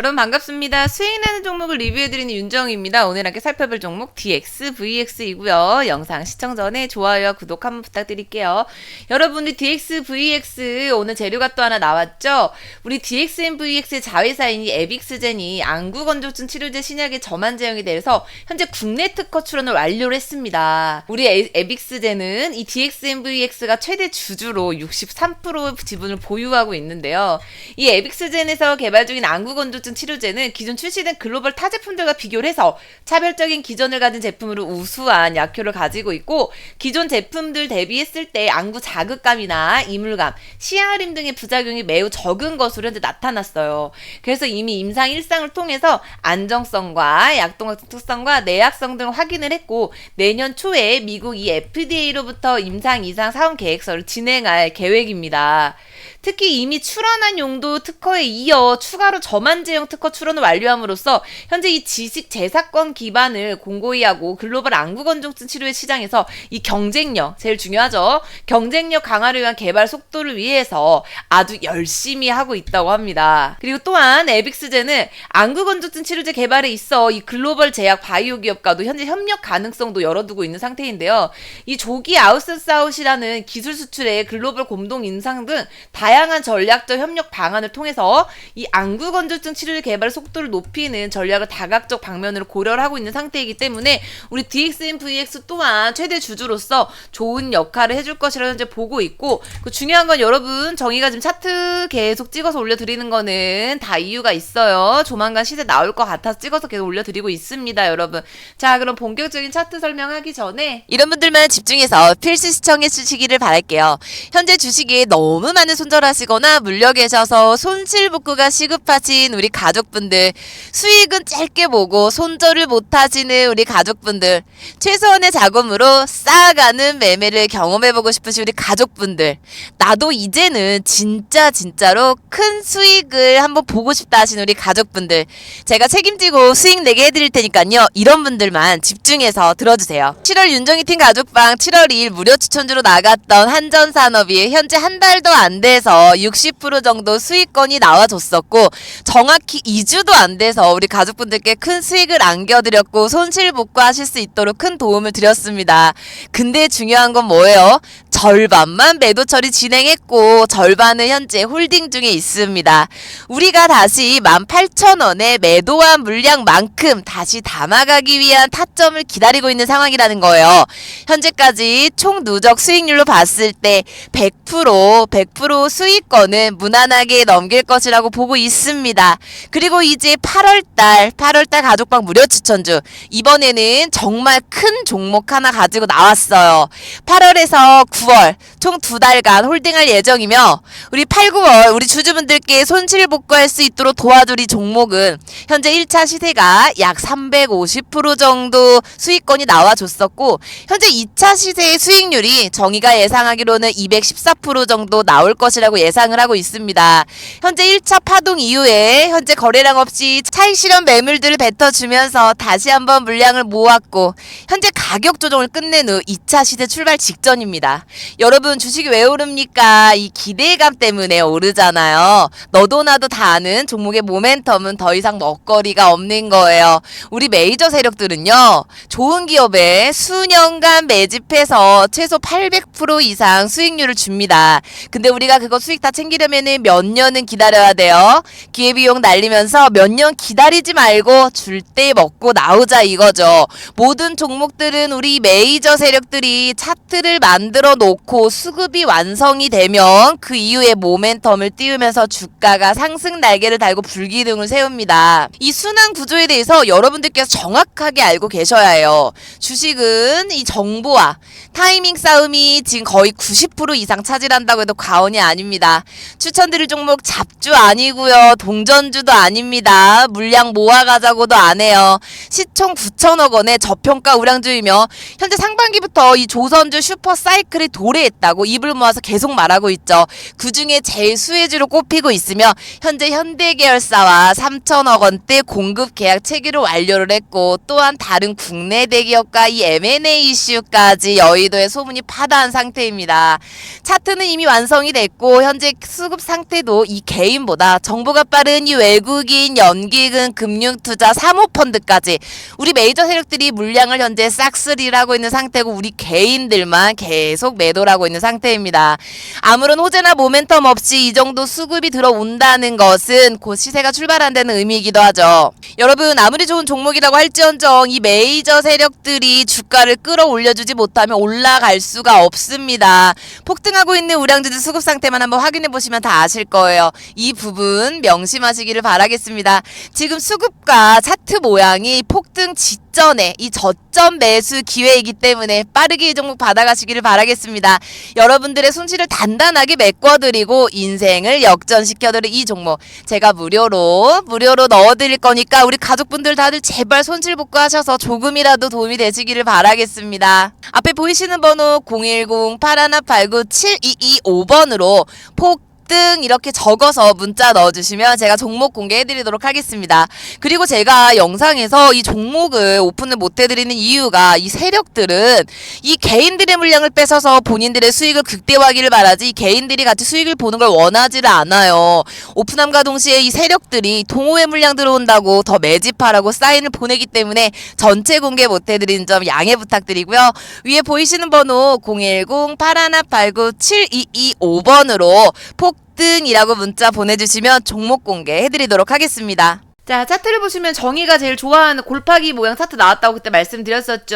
여러분 반갑습니다. 수익나는 종목을 리뷰해드리는 윤정입니다. 오늘 함께 살펴볼 종목 DX, VX이고요. 영상 시청 전에 좋아요와 구독 한번 부탁드릴게요. 여러분들 DX, VX 오늘 재료가 또 하나 나왔죠? 우리 DXM VX의 자회사인 이 에빅스젠이 안구건조증 치료제 신약의 저만 제형이 돼서 현재 국내 특허 출원을 완료를 했습니다. 우리 에, 에빅스젠은 이 DXM VX가 최대 주주로 63% 지분을 보유하고 있는데요. 이 에빅스젠에서 개발 중인 안구건조증 치료제는 기존 출시된 글로벌 타 제품들과 비교를 해서 차별적인 기전을 가진 제품으로 우수한 약효를 가지고 있고 기존 제품들 대비했을 때 안구 자극감이나 이물감, 시야 흐림 등의 부작용이 매우 적은 것으로 현재 나타났어요. 그래서 이미 임상 일상을 통해서 안정성과 약동학 특성과 내약성 등을 확인을 했고 내년 초에 미국 이 FDA로부터 임상 이상 사원 계획서를 진행할 계획입니다. 특히 이미 출원한 용도 특허에 이어 추가로 저만 제형 특허 출원을 완료함으로써 현재 이 지식 재사권 기반을 공고히 하고 글로벌 안구 건조증 치료의 시장에서 이 경쟁력 제일 중요하죠. 경쟁력 강화를 위한 개발 속도를 위해서 아주 열심히 하고 있다고 합니다. 그리고 또한 에빅스제는 안구 건조증 치료제 개발에 있어 이 글로벌 제약 바이오 기업과도 현재 협력 가능성도 열어두고 있는 상태인데요. 이 조기 아웃사웃이라는 기술 수출의 글로벌 공동 인상 등 다양한 전략적 협력 방안을 통해서 이 안구 건조증 치료제 개발 속도를 높이는 전략을 다각적 방면으로 고려를 하고 있는 상태이기 때문에 우리 DXMVX 또한 최대 주주로서 좋은 역할을 해줄 것이라 현재 보고 있고 그 중요한 건 여러분 정의가 지금 차트 계속 찍어서 올려드리는 거는 다 이유가 있어요. 조만간 시세 나올 것 같아서 찍어서 계속 올려드리고 있습니다, 여러분. 자, 그럼 본격적인 차트 설명하기 전에 이런 분들만 집중해서 필수 시청해 주시기를 바랄게요. 현재 주식에 너무 많은 손절하시거나 물려 계셔서 손실 복구가 시급하신 우리 가족분들, 수익은 짧게 보고 손절을 못 하시는 우리 가족분들, 최소한의 자금으로 쌓아가는 매매를 경험해보고 싶으신 우리 가족분들, 나도 이제는 진짜 진짜로 큰 수익을 한번 보고 싶다 하시는 우리 가족분들, 제가 책임지고 수익 내게 해드릴 테니까요. 이런 분들만 집중해서 들어주세요. 7월 윤정희 팀 가족방 7월 2일 무료 추천주로 나갔던 한전산업이 현재 한 달도 안 돼서 60% 정도 수익권이 나와줬었고 정확히 2주도 안 돼서 우리 가족분들께 큰 수익을 안겨드렸고 손실 복구하실 수 있도록 큰 도움을 드렸습니다. 근데 중요한 건 뭐예요? 절반만 매도 처리 진행했고 절반은 현재 홀딩 중에 있습니다. 우리가 다시 18,000원에 매도한 물량만큼 다시 담아가기 위한 타점을 기다리고 있는 상황이라는 거예요. 현재까지 총 누적 수익률로 봤을 때 100% 100% 수익권은 무난하게 넘길 것이라고 보고 있습니다. 그리고 이제 8월달 8월달 가족방 무료 추천주 이번에는 정말 큰 종목 하나 가지고 나왔어요. 8월에서 9월 총 두 달간 홀딩할 예정이며 우리 8, 9월 우리 주주분들께 손실 복구할 수 있도록 도와줄 이 종목은 현재 1차 시세가 약 350% 정도 수익권이 나와줬었고 현재 2차 시세의 수익률이 정의가 예상하기로는 214% 정도 나올 것이라고 예상을 하고 있습니다. 현재 1차 파동 이후에 현재 거래량 없이 차익 실현 매물들을 뱉어주면서 다시 한번 물량을 모았고 현재 가격 조정을 끝낸 후 2차 시세 출발 직전입니다. 여러분 주식이 왜 오릅니까? 이 기대감 때문에 오르잖아요. 너도 나도 다 아는 종목의 모멘텀은 더 이상 먹거리가 없는 거예요. 우리 메이저 세력들은요. 좋은 기업에 수년간 매집해서 최소 800% 이상 수익률을 줍니다. 근데 우리가 그거 수익 다 챙기려면은 몇 년은 기다려야 돼요. 기회비용 날리면서 몇 년 기다리지 말고 줄 때 먹고 나오자 이거죠. 모든 종목들은 우리 메이저 세력들이 차트를 만들어 놓고 수급이 완성이 되면 그 이후에 모멘텀을 띄우면서 주가가 상승 날개를 달고 불기둥을 세웁니다. 이 순환 구조에 대해서 여러분들께서 정확하게 알고 계셔야 해요. 주식은 이 정보와 타이밍 싸움이 지금 거의 90% 이상 차지한다고 해도 과언이 아닙니다. 추천드릴 종목 잡주 아니고요. 동전주 도 아닙니다. 물량 모아가자고도 안 해요. 시총 9천억 원의 저평가 우량주이며 현재 상반기부터 이 조선주 슈퍼 사이클이 도래했다고 입을 모아서 계속 말하고 있죠. 그 중에 제일 수혜주로 꼽히고 있으며 현재 현대계열사와 3천억 원대 공급 계약 체결을 완료를 했고 또한 다른 국내 대기업과 이 M&A 이슈까지 여의도에 소문이 파다한 상태입니다. 차트는 이미 완성이 됐고 현재 수급 상태도 이 개인보다 정보가 빠른 이외 국인, 연기금, 금융투자, 사모펀드까지 우리 메이저 세력들이 물량을 현재 싹쓸이를 하고 있는 상태고 우리 개인들만 계속 매도를 하고 있는 상태입니다. 아무런 호재나 모멘텀 없이 이 정도 수급이 들어온다는 것은 곧 시세가 출발한다는 의미이기도 하죠. 여러분 아무리 좋은 종목이라고 할지언정 이 메이저 세력들이 주가를 끌어올려주지 못하면 올라갈 수가 없습니다. 폭등하고 있는 우량주들 수급 상태만 한번 확인해 보시면 다 아실 거예요. 이 부분 명심하시기 를 바라겠습니다. 지금 수급과 차트 모양이 폭등 직전에 이 저점 매수 기회이기 때문에 빠르게 이 종목 받아가시기를 바라겠습니다. 여러분들의 손실을 단단하게 메꿔드리고 인생을 역전시켜드릴 이 종목 제가 무료로 무료로 넣어드릴 거니까 우리 가족분들 다들 제발 손실 복구하셔서 조금이라도 도움이 되시기를 바라겠습니다. 앞에 보이시는 번호 010-8189-7225번으로 폭 등 이렇게 적어서 문자 넣어주시면 제가 종목 공개해드리도록 하겠습니다. 그리고 제가 영상에서 이 종목을 오픈을 못해드리는 이유가 이 세력들은 이 개인들의 물량을 뺏어서 본인들의 수익을 극대화하기를 바라지 이 개인들이 같이 수익을 보는 걸 원하지를 않아요. 오픈함과 동시에 이 세력들이 동호회 물량 들어온다고 더 매집하라고 사인을 보내기 때문에 전체 공개 못해드리는 점 양해 부탁드리고요. 위에 보이시는 번호 010-8189-7225번으로 폭 등이라고 문자 보내주시면 종목 공개해드리도록 하겠습니다. 자, 차트를 보시면 정의가 제일 좋아하는 골파기 모양 차트 나왔다고 그때 말씀드렸었죠.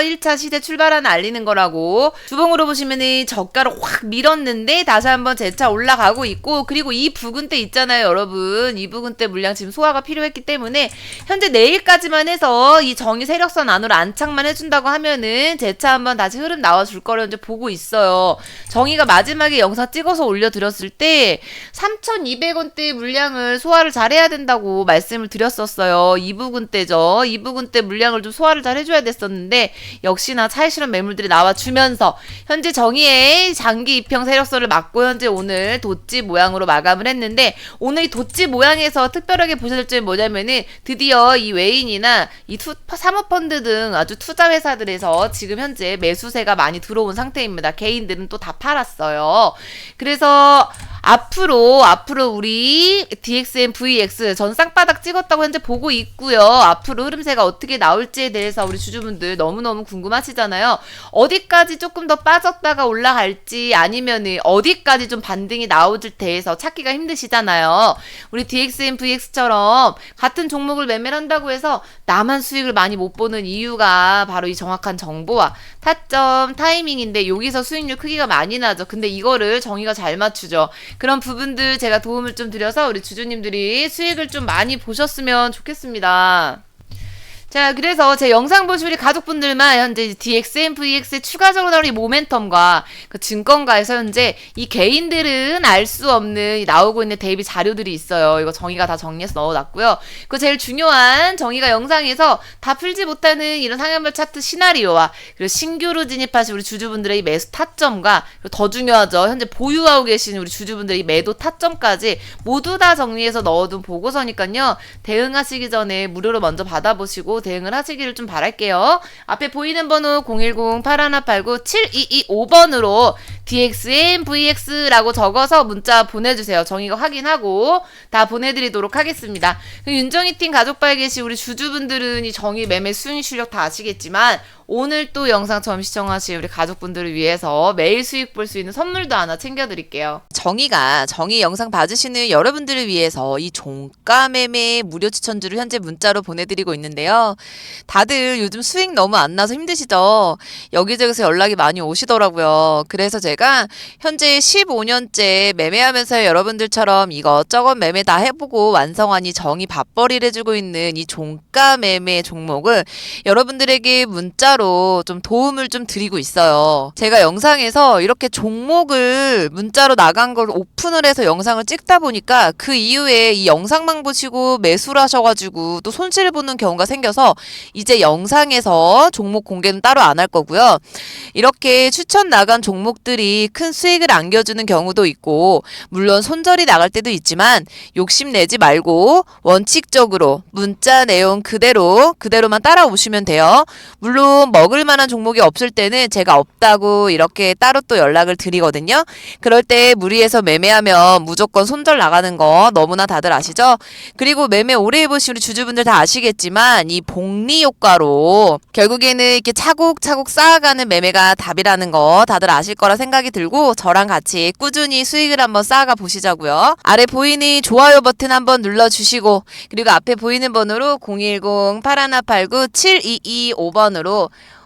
1차 시대 출발하는 알리는 거라고. 주봉으로 보시면은 저가를 확 밀었는데 다시 한번 재차 올라가고 있고 그리고 이 부근대 있잖아요, 여러분. 이 부근대 물량 지금 소화가 필요했기 때문에 현재 내일까지만 해서 이 정의 세력선 안으로 안착만 해준다고 하면은 재차 한번 다시 흐름 나와줄 거를 이제 보고 있어요. 정의가 마지막에 영상 찍어서 올려드렸을 때 3,200원대 물량을 소화를 잘해야 된다고 말씀 을 드렸었어요. 이 부분 때죠. 이 부분 때 물량을 좀 소화를 잘 해줘야 됐었는데 역시나 차이 실현 매물들이 나와주면서 현재 정의의 장기 입형 세력선을 막고 현재 오늘 도찌 모양으로 마감을 했는데 오늘 이 도찌 모양에서 특별하게 될 점이 뭐냐면은 드디어 이 외인이나 이 투, 사모펀드 등 아주 투자 회사들에서 지금 현재 매수세가 많이 들어온 상태입니다. 개인들은 또 다 팔았어요. 그래서 앞으로 앞으로 우리 DXM VX 전 쌍바닥 찍었다고 현재 보고 있고요. 앞으로 흐름세가 어떻게 나올지에 대해서 우리 주주분들 너무너무 궁금하시잖아요. 어디까지 조금 더 빠졌다가 올라갈지 아니면은 어디까지 좀 반등이 나오질 대해서 찾기가 힘드시잖아요. 우리 DXM VX처럼 같은 종목을 매매를 한다고 해서 나만 수익을 많이 못 보는 이유가 바로 이 정확한 정보와 타점 타이밍인데 여기서 수익률 크기가 많이 나죠. 근데 이거를 정의가 잘 맞추죠. 그런 부분들 제가 도움을 좀 드려서 우리 주주님들이 수익을 좀 많이 보셨으면 좋겠습니다. 자, 그래서 제 영상 보신 우리 가족분들만 현재 DXM, VX의 추가적으로 나오는 이 모멘텀과 그 증권가에서 현재 이 개인들은 알 수 없는 이 나오고 있는 대비 자료들이 있어요. 이거 정의가 다 정리해서 넣어놨고요. 그 제일 중요한 정의가 영상에서 다 풀지 못하는 이런 상향별 차트 시나리오와 그리고 신규로 진입하신 우리 주주분들의 이 매수 타점과 더 중요하죠. 현재 보유하고 계신 우리 주주분들의 이 매도 타점까지 모두 다 정리해서 넣어둔 보고서니까요. 대응하시기 전에 무료로 먼저 받아보시고 대응을 하시기를 좀 바랄게요. 앞에 보이는 번호 010-8189-7225번으로 DXM, VX라고 적어서 문자 보내주세요. 정의가 확인하고 다 보내드리도록 하겠습니다. 그 윤정희 팀 가족바에 계신 우리 주주분들은 이 정의 매매 수익 실력 다 아시겠지만 오늘 또 영상 처음 시청하신 우리 가족분들을 위해서 매일 수익 볼 수 있는 선물도 하나 챙겨드릴게요. 정의가 정의 영상 봐주시는 여러분들을 위해서 이 종가 매매 무료 추천주를 현재 문자로 보내드리고 있는데요. 다들 요즘 수익 너무 안 나서 힘드시죠? 여기저기서 연락이 많이 오시더라고요. 그래서 제가 현재 15년째 매매하면서 여러분들처럼 이것저것 매매 다 해보고 완성한 이 정의 밥벌이를 해주고 있는 이 종가 매매 종목을 여러분들에게 문자 로 좀 도움을 좀 드리고 있어요. 제가 영상에서 이렇게 종목을 문자로 나간 걸 오픈을 해서 영상을 찍다 보니까 그 이후에 이 영상만 보시고 매수를 하셔가지고 또 손실을 보는 경우가 생겨서 이제 영상에서 종목 공개는 따로 안 할 거고요. 이렇게 추천 나간 종목들이 큰 수익을 안겨주는 경우도 있고, 물론 손절이 나갈 때도 있지만, 욕심내지 말고, 원칙적으로 문자 내용 그대로, 그대로만 따라오시면 돼요. 물론, 먹을 만한 종목이 없을 때는 제가 없다고 이렇게 따로 또 연락을 드리거든요. 그럴 때 무리해서 매매하면 무조건 손절 나가는 거 너무나 다들 아시죠? 그리고 매매 오래 해보신 우리 주주분들 다 아시겠지만, 이 복리 효과로, 결국에는 이렇게 차곡차곡 쌓아가는 매매가 답이라는 거 다들 아실 거라 생각이 들고 저랑 같이 꾸준히 수익을 한번 쌓아가 보시자고요. 아래 보이는 좋아요 버튼 한번 눌러주시고 그리고 앞에 보이는 번호로 010-8189-7225번으로